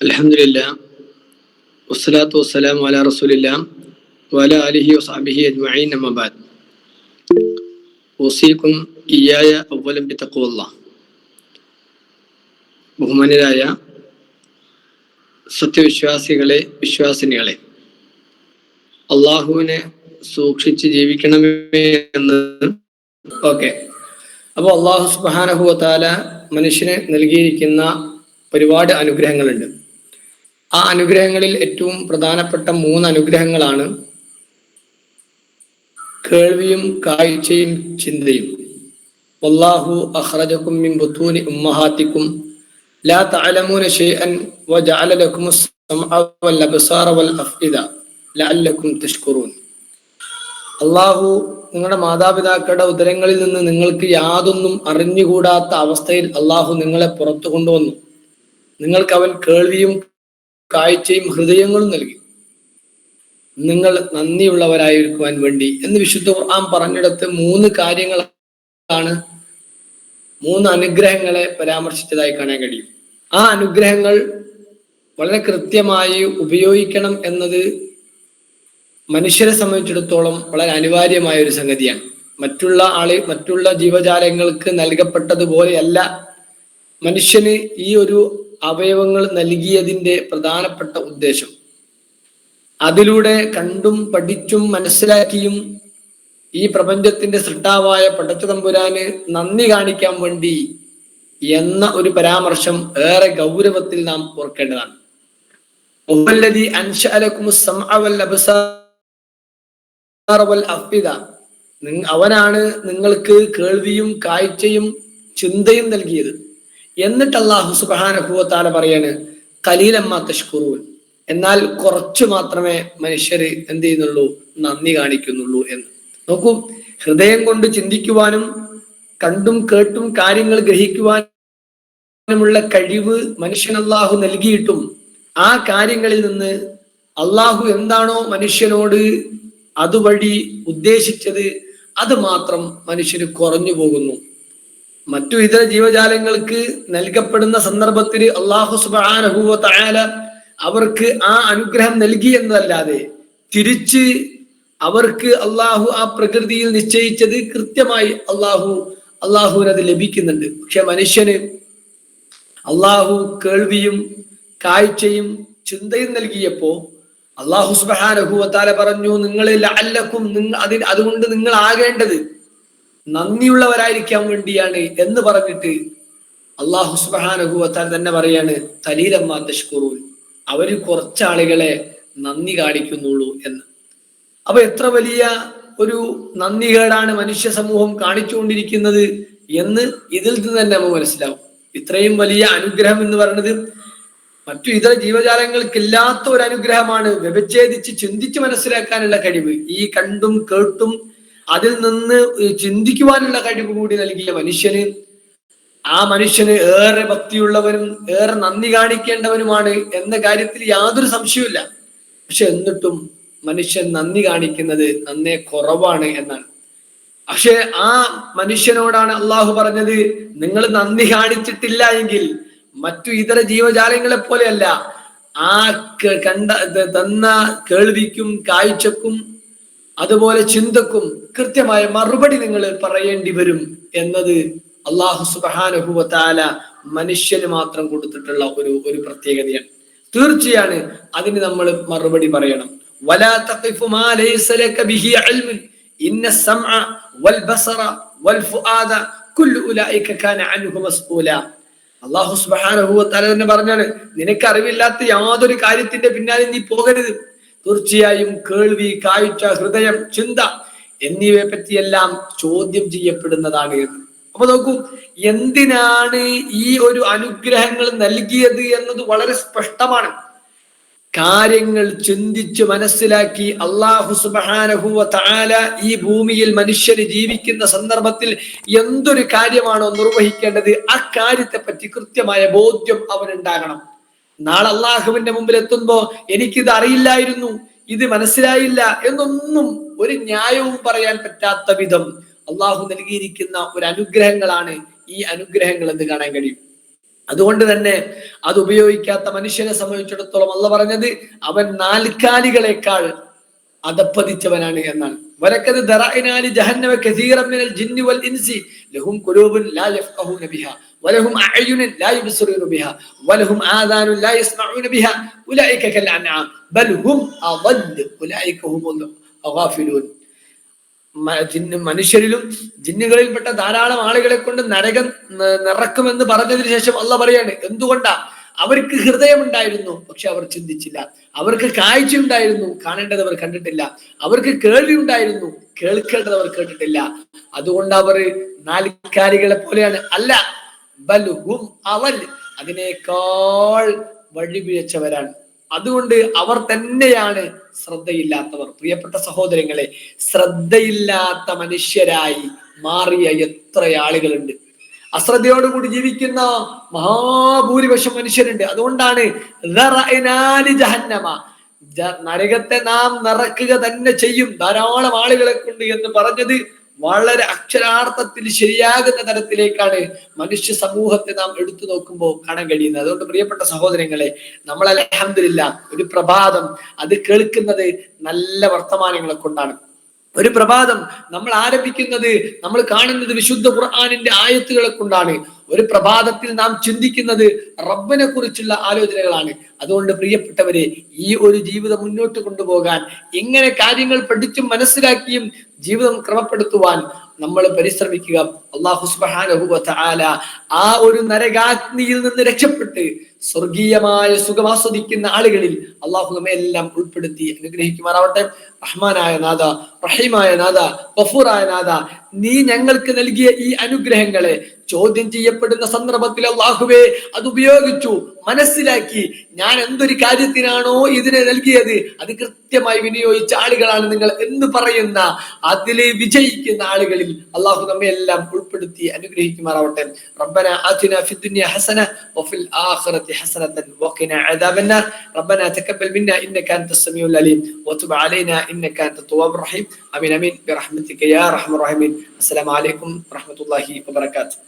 അലഹമില്ല വസ്സലാത്തു വസ്സലാം വല റസൂലില്ല വല അലിഹി വസാബിഹി അജ്മഈൻ അമ്മബാദ് ഓസീക്കും ഇയായ അവലം ബി തക്കുവല്ല ബഹുമാനരായ സത്യവിശ്വാസികളെ വിശ്വാസിനികളെ അള്ളാഹുവിനെ സൂക്ഷിച്ച് ജീവിക്കണമേ എന്ന്. ഓക്കെ. അപ്പോൾ അള്ളാഹു സുബാനഹുവത്താല മനുഷ്യന് നൽകിയിരിക്കുന്ന ഒരുപാട് അനുഗ്രഹങ്ങളുണ്ട്. ആ അനുഗ്രഹങ്ങളിൽ ഏറ്റവും പ്രധാനപ്പെട്ട മൂന്ന് അനുഗ്രഹങ്ങളാണ് കേൾവിയും കാഴ്ചയും ചിന്തയും. വല്ലാഹു അഹ്റജക്കും മിൻ ബുത്തൂനി ഉമ്മഹാത്തിക്കും. ലാ തഅലമൂന ഷൈഅൻ അള്ളാഹു നിങ്ങളുടെ മാതാപിതാക്കളുടെ ഉദരങ്ങളിൽ നിന്ന് നിങ്ങൾക്ക് യാതൊന്നും അറിഞ്ഞുകൂടാത്ത അവസ്ഥയിൽ അള്ളാഹു നിങ്ങളെ പുറത്തു കൊണ്ടുവന്നു. നിങ്ങൾക്ക് അവൻ കേൾവിയും കാഴ്ചയും ഹൃദയങ്ങളും നൽകി. നിങ്ങൾ നന്ദിയുള്ളവരായിരിക്കുവാൻ വേണ്ടി എന്ന് വിശുദ്ധ ഖുർആൻ പറഞ്ഞിടത്ത് മൂന്ന് കാര്യങ്ങളാണ് മൂന്ന് അനുഗ്രഹങ്ങളെ പരാമർശിച്ചതായി കാണാൻ കഴിയും. ആ അനുഗ്രഹങ്ങൾ വളരെ കൃത്യമായി ഉപയോഗിക്കണം എന്നത് മനുഷ്യരെ സംബന്ധിച്ചിടത്തോളം വളരെ അനിവാര്യമായ ഒരു സംഗതിയാണ്. മറ്റുള്ള ആളെ മറ്റുള്ള ജീവജാലങ്ങൾക്ക് നൽകപ്പെട്ടതുപോലെയല്ല മനുഷ്യന് ഈ ഒരു അവയവങ്ങൾ നൽകിയതിന്റെ പ്രധാനപ്പെട്ട ഉദ്ദേശം. അതിലൂടെ കണ്ടും പഠിച്ചും മനസ്സിലാക്കിയും ഈ പ്രപഞ്ചത്തിന്റെ സൃഷ്ടാവായ പടച്ചതമ്പുരാന് നന്ദി കാണിക്കാൻ വേണ്ടി എന്ന ഒരു പരാമർശം ഏറെ ഗൗരവത്തിൽ നാം ഓർക്കേണ്ടതാണ്. അവനാണ് നിങ്ങൾക്ക് കേൾവിയും കാഴ്ചയും ചിന്തയും നൽകിയത്. എന്നിട്ട് അള്ളാഹു സുബാനഹുവത്താല പറയാണ് കലീലമ്മ തഷ്കുറൂൻ. എന്നാൽ കുറച്ചു മാത്രമേ മനുഷ്യര് എന്ത് ചെയ്യുന്നുള്ളൂ? നന്ദി കാണിക്കുന്നുള്ളൂ എന്ന്. നോക്കൂ ഹൃദയം കൊണ്ട് ചിന്തിക്കുവാനും കണ്ടും കേട്ടും കാര്യങ്ങൾ ഗ്രഹിക്കുവാനുമുള്ള കഴിവ് മനുഷ്യൻ അള്ളാഹു നൽകിയിട്ടും ആ കാര്യങ്ങളിൽ നിന്ന് അള്ളാഹു എന്താണോ മനുഷ്യനോട് അതുവഴി ഉദ്ദേശിച്ചത് അത് മാത്രം മനുഷ്യന് കുറഞ്ഞു പോകുന്നു. മറ്റു ഇതര ജീവജാലങ്ങൾക്ക് നൽകപ്പെടുന്ന സന്ദർഭത്തിൽ അള്ളാഹു സുബാനഹുവ തയാല അവർക്ക് ആ അനുഗ്രഹം നൽകി എന്നതല്ലാതെ തിരിച്ച് അവർക്ക് അള്ളാഹു ആ പ്രകൃതിയിൽ നിശ്ചയിച്ചത് കൃത്യമായി അള്ളാഹു അള്ളാഹുവിന് അത് ലഭിക്കുന്നുണ്ട്. പക്ഷെ മനുഷ്യന് അള്ളാഹു കേൾവിയും കാഴ്ചയും ചിന്തയും നൽകിയപ്പോ അള്ളാഹു സുബാനഹുവത്താല പറഞ്ഞു നിങ്ങൾ അല്ലക്കും അതുകൊണ്ട് നിങ്ങൾ ആകേണ്ടത് നന്ദിയുള്ളവരായിരിക്കാൻ വേണ്ടിയാണ് എന്ന് പറഞ്ഞിട്ട് അള്ളാഹു സുബാനുഭവത്താൻ തന്നെ പറയാണ് തലീലമ്മ തഷ്കുറൂൻ. അവർ കുറച്ചാളുകളെ നന്ദി കാണിക്കുന്നുള്ളൂ എന്ന്. അപ്പൊ എത്ര വലിയ ഒരു നന്ദികേടാണ് മനുഷ്യ സമൂഹം കാണിച്ചുകൊണ്ടിരിക്കുന്നത് എന്ന് ഇതിൽ നിന്ന് തന്നെ നമ്മൾ മനസ്സിലാവും. ഇത്രയും വലിയ അനുഗ്രഹം എന്ന് പറയുന്നത് മറ്റു ഇതര ജീവജാലങ്ങൾക്കില്ലാത്ത ഒരു അനുഗ്രഹമാണ്. വ്യവച്ഛേദിച്ച് ചിന്തിച്ച് മനസ്സിലാക്കാനുള്ള കഴിവ്. ഈ കണ്ടും കേട്ടും അതിൽ നിന്ന് ചിന്തിക്കുവാനുള്ള കഴിവ് കൂടി നൽകിയ മനുഷ്യന് ആ മനുഷ്യന് ഏറെ ഭക്തിയുള്ളവനും ഏറെ നന്ദി കാണിക്കേണ്ടവനുമാണ് എന്ന കാര്യത്തിൽ യാതൊരു സംശയവുമില്ല. പക്ഷെ എന്നിട്ടും മനുഷ്യൻ നന്ദി കാണിക്കുന്നത് നന്നേ കുറവാണ് എന്നാണ്. പക്ഷെ ആ മനുഷ്യനോടാണ് അള്ളാഹു പറഞ്ഞത് നിങ്ങൾ നന്ദി കാണിച്ചിട്ടില്ല എങ്കിൽ മറ്റു ഇതര ജീവജാലങ്ങളെ പോലെയല്ല ആ കണ്ട തന്ന കേൾവിക്കും കാഴ്ചക്കും അതുപോലെ ചിന്തക്കും കൃത്യമായ മറുപടി നിങ്ങൾ പറയേണ്ടി വരും എന്നത് അള്ളാഹു സുബാനുഭവത്താല മനുഷ്യന് മാത്രം കൊടുത്തിട്ടുള്ള ഒരു ഒരു പ്രത്യേകതയാണ്. തീർച്ചയാണ് അതിന് നമ്മൾ മറുപടി പറയണം. അള്ളാഹു സുബ്ഹാനഹു വതആല തന്നെ പറഞ്ഞാണ് നിനക്ക് അറിവില്ലാത്ത യാതൊരു കാര്യത്തിന്റെ പിന്നാലെ നീ പോകരുത്. തീർച്ചയായും കേൾവി കാഴ്ച ഹൃദയം ചിന്ത എന്നിവയെ പറ്റിയെല്ലാം ചോദ്യം ചെയ്യപ്പെടുന്നതാണ് എന്ന്. അപ്പൊ നോക്കൂ എന്തിനാണ് ഈ ഒരു അനുഗ്രഹങ്ങൾ നൽകിയത് എന്നത് വളരെ സ്പഷ്ടമാണ്. കാര്യങ്ങൾ ചിന്തിച്ച് മനസ്സിലാക്കി അള്ളാഹു സുബാനഹുവ താല ഈ ഭൂമിയിൽ മനുഷ്യന് ജീവിക്കുന്ന സന്ദർഭത്തിൽ എന്തൊരു കാര്യമാണോ നിർവഹിക്കേണ്ടത് ആ കാര്യത്തെ പറ്റി കൃത്യമായ ബോധ്യം അവനുണ്ടാകണം. നാളെ അള്ളാഹുവിന്റെ മുമ്പിൽ എത്തുമ്പോ എനിക്കിത് അറിയില്ലായിരുന്നു ഇത് മനസ്സിലായില്ല എന്നൊന്നും ഒരു ന്യായവും പറയാൻ പറ്റാത്ത വിധം അള്ളാഹു നൽകിയിരിക്കുന്ന ഒരു അനുഗ്രഹങ്ങളാണ് ഈ അനുഗ്രഹങ്ങൾ എന്ന് കാണാൻ കഴിയും. അതുകൊണ്ട് തന്നെ അത് ഉപയോഗിക്കാത്ത മനുഷ്യനെ സംബന്ധിച്ചിടത്തോളം അല്ല പറഞ്ഞത് അവൻ നാൽക്കാലികളെക്കാൾ അതപ്പതിച്ചവനാണ് എന്നാണ്. ജിന്ന് മനുഷ്യരിലും ജിന്നുകളിൽപ്പെട്ട ധാരാളം ആളുകളെ കൊണ്ട് നരകം നിറക്കുമെന്ന് പറഞ്ഞതിന് ശേഷം അല്ല പറയാണ് എന്തുകൊണ്ടാ അവർക്ക് ഹൃദയമുണ്ടായിരുന്നു പക്ഷെ അവർ ചിന്തിച്ചില്ല. അവർക്ക് കാഴ്ച ഉണ്ടായിരുന്നു കാണേണ്ടത് അവർ കണ്ടിട്ടില്ല. അവർക്ക് കേൾവി ഉണ്ടായിരുന്നു കേൾക്കേണ്ടത് അവർ കേട്ടിട്ടില്ല. അതുകൊണ്ട് അവർ നാലിക്കാലികളെ പോലെയാണ്. അല്ല ബലുഹും അവൽ അതിനേക്കാൾ വഴിപിഴച്ചവരാണ് അതുകൊണ്ട് അവർ തന്നെയാണ് ശ്രദ്ധയില്ലാത്തവർ. പ്രിയപ്പെട്ട സഹോദരങ്ങളെ ശ്രദ്ധയില്ലാത്ത മനുഷ്യരായി മാറിയ എത്ര ആളുകളുണ്ട്. അശ്രദ്ധയോടുകൂടി ജീവിക്കുന്ന മഹാഭൂരിപക്ഷം മനുഷ്യരുണ്ട്. അതുകൊണ്ടാണ് ജഹന്നമ നരകത്തെ നാം നിറക്കുക തന്നെ ചെയ്യും. ധാരാളം ആളുകളെ കൊണ്ട് എന്ന് പറഞ്ഞത് വളരെ അക്ഷരാർത്ഥത്തിൽ ശരിയാകുന്ന തരത്തിലേക്കാണ് മനുഷ്യ സമൂഹത്തെ നാം എടുത്തു നോക്കുമ്പോൾ കാണാൻ കഴിയുന്നത്. അതുകൊണ്ട് പ്രിയപ്പെട്ട സഹോദരങ്ങളെ നമ്മൾ അലഹമില്ല ഒരു പ്രഭാതം അത് കേൾക്കുന്നത് നല്ല വർത്തമാനങ്ങളെ കൊണ്ടാണ്. ഒരു പ്രഭാതം നമ്മൾ ആരംഭിക്കുന്നത് നമ്മൾ കാണുന്നത് വിശുദ്ധ ഖുർആാനിന്റെ ആയത്തുകളെ കൊണ്ടാണ്. ഒരു പ്രഭാതത്തിൽ നാം ചിന്തിക്കുന്നത് റബ്ബിനെ കുറിച്ചുള്ള ആലോചനകളാണ്. അതുകൊണ്ട് പ്രിയപ്പെട്ടവരെ ഈ ഒരു ജീവിതം മുന്നോട്ട് കൊണ്ടുപോകാൻ ഇങ്ങനെ കാര്യങ്ങൾ പഠിച്ചും മനസ്സിലാക്കിയും ജീവിതം ക്രമപ്പെടുത്തുവാൻ നമ്മൾ പരിശ്രമിക്കുക. അള്ളാഹു വ ആ ഒരു നരകാഗ്നിയിൽ നിന്ന് രക്ഷപ്പെട്ട് സ്വർഗീയമായ സുഖം ആസ്വദിക്കുന്ന ആളുകളിൽ അള്ളാഹു നമ്മെ എല്ലാം ഉൾപ്പെടുത്തി അനുഗ്രഹിക്കുമാറാവട്ടെ. റഹ്മാനായ നാഥ റഹീമായ നാഥ ബഫൂറായ നാഥ നീ ഞങ്ങൾക്ക് നൽകിയ ഈ അനുഗ്രഹങ്ങളെ ചോദ്യം ചെയ്യപ്പെടുന്ന സന്ദർഭത്തിൽ അള്ളാഹുവേ അത് ഉപയോഗിച്ചു മനസ്സിലാക്കി ഞാൻ എന്തൊരു കാര്യത്തിനാണോ ഇതിനെ നൽകിയത് അത് കൃത്യമായി വിനിയോഗിച്ച ആളുകളാണ് നിങ്ങൾ എന്ന് പറയുന്ന അതിലെ വിജയിക്കുന്ന ആളുകളിൽ അള്ളാഹു നമ്മെ എല്ലാം ഉൾപ്പെടുത്തി അനുഗ്രഹിക്കുമാറാവട്ടെ റബ്ബന ആതിന ഫി ദുനിയ ഹസന വഫിൽ ആഖിറതി ഹസനതൻ വഖിന അദാബന്ന റബ്ബന തഖബ്ബൽ മിന്ന ഇന്നക അൻത സമീഉൽ അലീം വതുബ് അലൈന ഇന്നക അൻത തവ്വാബുർ റഹീം ആമീൻ ആമീൻ ബിറഹ്മതിക യാ റഹ്മർ റഹീം അസ്സലാമു അലൈക്കും വറഹ്മത്തുള്ളാഹി വബറകാതുഹു